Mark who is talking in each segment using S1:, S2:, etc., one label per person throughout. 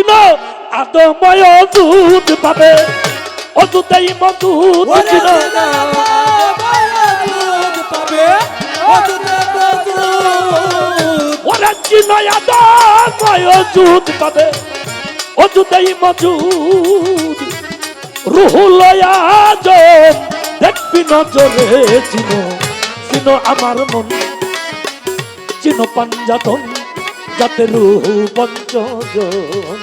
S1: চিন আদময় দুধ পাবে। অদুতেই মধুদ চিন ওরা চিন আদময় দুধ পাবে। অদুতেই মজুদ। রুহুলয়া জম দেখবি নজরে চিন। চিন আমার মন। চিন পাঞ্জাতন যাতে রুহু পঞ্চজন।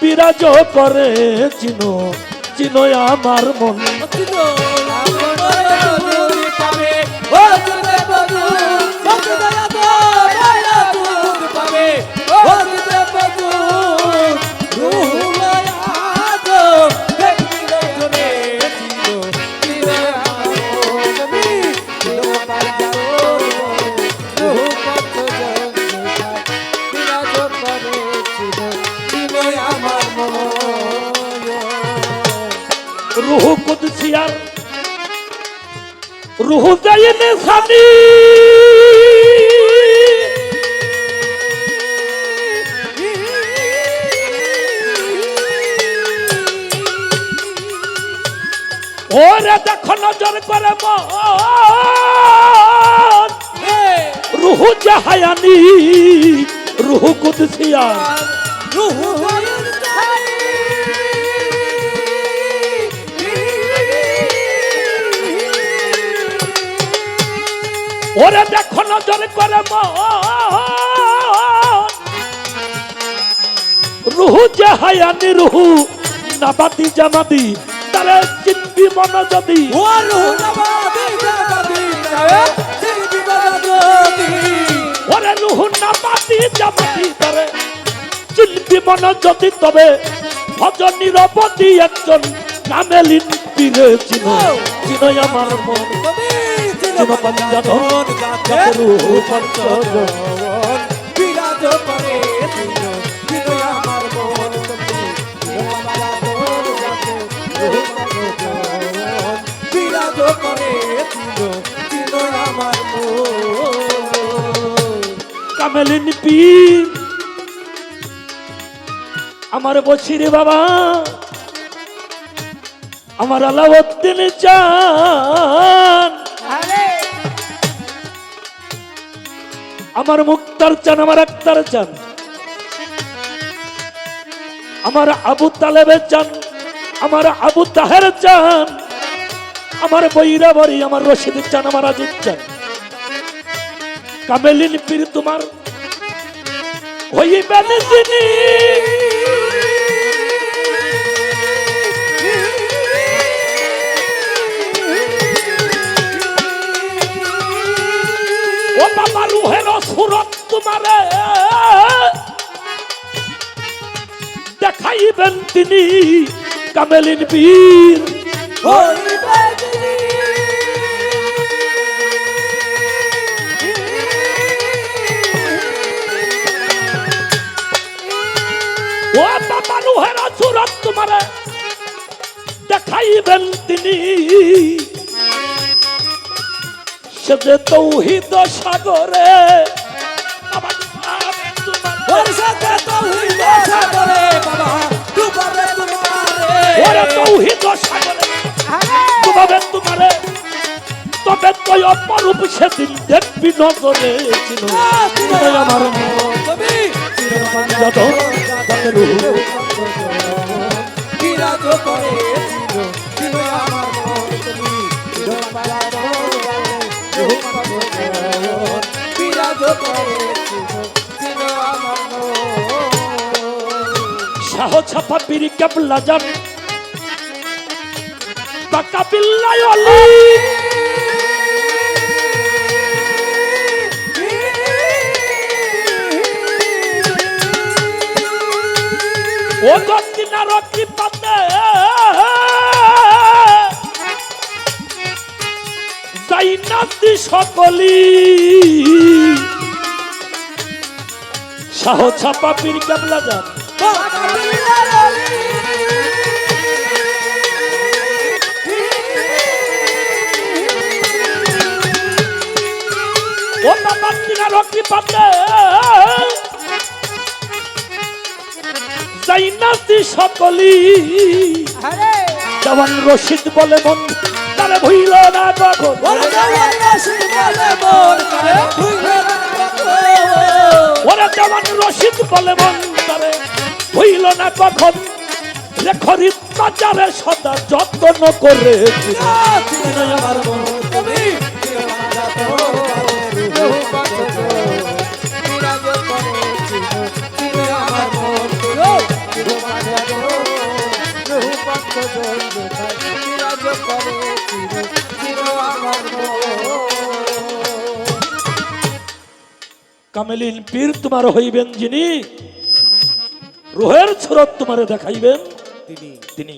S1: বিরাজ করে চিনো চিনো আমার মন। রুহু কুদসিয়ার রুহু যাইনে সানি ওরে দেখো নজর করে মন। রুহু জাহায়ানি রুহু কুদসিয়ার ওরে দেখো নজর করে রুহু জাহায়ানি রুহু নাবাদি জামাদি তারে চিনবি মন যদি। ওরে রুহু নাবাদি জামাদি তারে চিনবি মন যদি। তবে ভজ নিরবধি একজন নামেলিন পীরে চিন চিন আমার মন। পঞ্জাধন যাতে রুহু পঞ্চজন
S2: বিরাজ চিনো চিনো আমার মন বিরাজ চিনো চিনো আমার মন।
S1: কামেলিন পীর, আমার বছিরে বাবা, আমার আলাউদ্দিন চান আমার মুক্তার চান, আমার আক্তার চান। আমার আবু তালেবের চান, আমার আবু তাহের চান, আমার বৈরাবরি আমার রশিদ চান, আমার আজিদ চান। কামেলিন পীর তোমার হইবেন যিনি। সুরত তোমারে দেখাইবেন তিনি কামেলিন বীর। দেখাইবেন তিনি। সে যে তৌহিদ সাগরে ওরে তৌহিদ সাগরে। ডুবাবেন তোমারে তবে তুই অপরূপ সেদিন দেখবি নজরে ছিল আমার যত শাহ ছাপা বিড়ি কেবলা যান বাকা বিল্লাই অলি ও দক্ষিণার কৃপাতে যাই নাতি সকলি। শাহ ছাপা পীর কেবলা যান। কিনার কৃপাতে জাতি সকলি জওয়ান রশিদ বলে মন তারে ভুইল না কখন
S2: ওরে জওয়ান রশিদ বলে মন করে ভুলে না কখনো।
S1: ওরে জওয়ান রশিদ বলে তারে ভুইল না কখন রে খরিদ বাজারে সদা যত্ন করে
S2: আমার মন।
S1: কামেলিন পীর তোমার হইবেন যিনি রোহের ছরত তোমারে দেখাইবেন
S2: তিনি।
S1: তিনি।